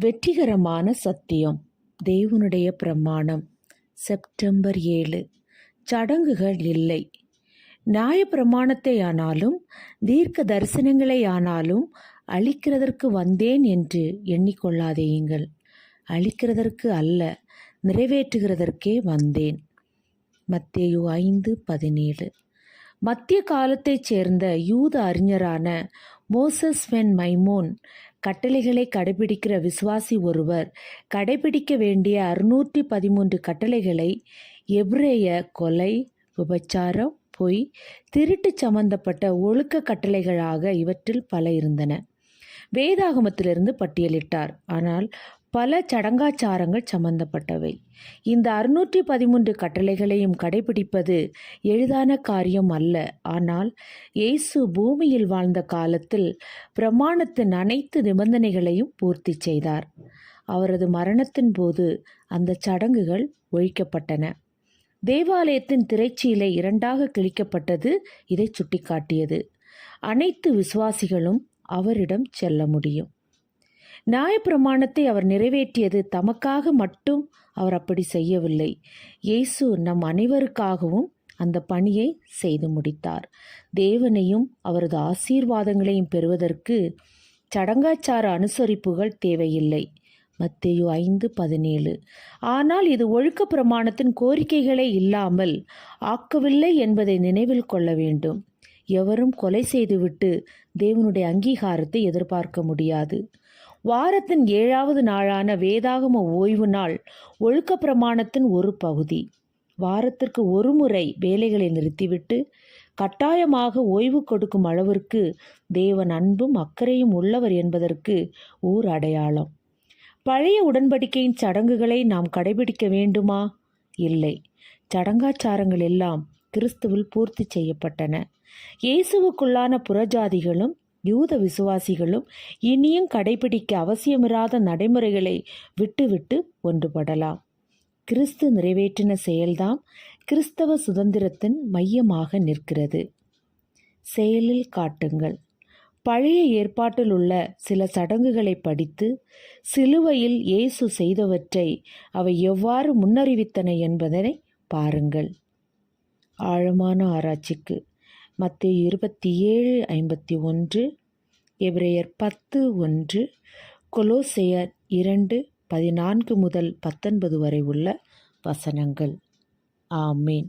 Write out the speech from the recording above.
வெற்றிகரமான சத்தியம். தேவனுடைய பிரமாணம். செப்டம்பர் ஏழு. சடங்குகள் இல்லை. நியாயப்பிரமாணத்தை ஆனாலும் தீர்க்க தரிசனங்களை ஆனாலும் அழிக்கிறதற்கு வந்தேன் என்று எண்ணிக்கொள்ளாதேயுங்கள். அழிக்கிறதற்கு அல்ல நிறைவேற்றுகிறதற்கே வந்தேன். மத்தேயு ஐந்து பதினேழு. மத்திய காலத்தைச் சேர்ந்த யூத அறிஞரான மோசஸ் வென் மைமோன் கட்டளைகளை கடைபிடிக்கிற விசுவாசி ஒருவர் கடைபிடிக்க வேண்டிய அறுநூற்றி பதிமூன்று கட்டளைகளை எப்ரேய கொலை விபச்சாரம் பொய் திருட்டு சம்பந்தப்பட்ட ஒழுக்க கட்டளைகளாக இவற்றில் பல இருந்தன. வேதாகமத்திலிருந்து பட்டியலிட்டார். ஆனால் பல சடங்காச்சாரங்கள் சம்பந்தப்பட்டவை. இந்த அறுநூற்றி பதிமூன்று கட்டளைகளையும் கடைபிடிப்பது எளிதான காரியம் அல்ல. ஆனால் இயேசு பூமியில் வாழ்ந்த காலத்தில் பிரமாணத்தின் அனைத்து நிபந்தனைகளையும் பூர்த்தி செய்தார். அவரது மரணத்தின் போது அந்த சடங்குகள் ஒழிக்கப்பட்டன. தேவாலயத்தின் திரைச்சீலை இரண்டாக கிழிக்கப்பட்டது இதை சுட்டிக்காட்டியது. அனைத்து விசுவாசிகளும் அவரிடம் செல்ல முடியும். நியாயப்பிரமாணத்தை அவர் நிறைவேற்றியது தமக்காக மட்டும் அவர் அப்படி செய்யவில்லை. இயேசு நம் அனைவருக்காகவும் அந்த பணியை செய்து முடித்தார். தேவனையும் அவரது ஆசீர்வாதங்களையும் பெறுவதற்கு சடங்காச்சார அனுசரிப்புகள் தேவையில்லை. மத்தேயு ஐந்து பதினேழு. ஆனால் இது ஒழுக்க பிரமாணத்தின் கோரிக்கைகளே இல்லாமல் ஆக்கவில்லை என்பதை நினைவில் கொள்ள வேண்டும். எவரும் கொலை செய்துவிட்டு தேவனுடைய அங்கீகாரத்தை எதிர்பார்க்க முடியாது. வாரத்தின் ஏழாவது நாளான வேதாகம ஓய்வு நாள் ஒழுக்க பிரமாணத்தின் ஒரு பகுதி. வாரத்திற்கு ஒரு முறை வேலைகளை நிறுத்திவிட்டு கட்டாயமாக ஓய்வு கொடுக்கும் அளவிற்கு தேவன் அன்பும் அக்கறையும் உள்ளவர் என்பதற்கு ஓர் அடையாளம். பழைய உடன்படிக்கையின் சடங்குகளை நாம் கடைபிடிக்க வேண்டுமா? இல்லை. சடங்காச்சாரங்கள் எல்லாம் கிறிஸ்துவில் பூர்த்தி செய்யப்பட்டன. இயேசுவுக்குள்ளான புறஜாதிகளும் யூத விசுவாசிகளும் இனியும் கடைபிடிக்க அவசியமிராத நடைமுறைகளை விட்டுவிட்டு ஒன்றுபடலாம். கிறிஸ்து நிறைவேற்றின செயல்தான் கிறிஸ்தவ சுதந்திரத்தின் மையமாக நிற்கிறது. செயலில் காட்டுங்கள். பழைய ஏற்பாட்டில் உள்ள சில சடங்குகளை படித்து சிலுவையில் இயேசு செய்தவற்றை அவை எவ்வாறு முன்னறிவித்தன என்பதனை பாருங்கள். ஆழமான ஆராய்ச்சிக்கு. மத்திய இருபத்தி ஏழு ஐம்பத்தி ஒன்று எவ்ரேயர் பத்து ஒன்று கொலோசெயர் இரண்டு பதினான்கு முதல் பத்தொன்பது வரை உள்ள வசனங்கள். ஆமீன்.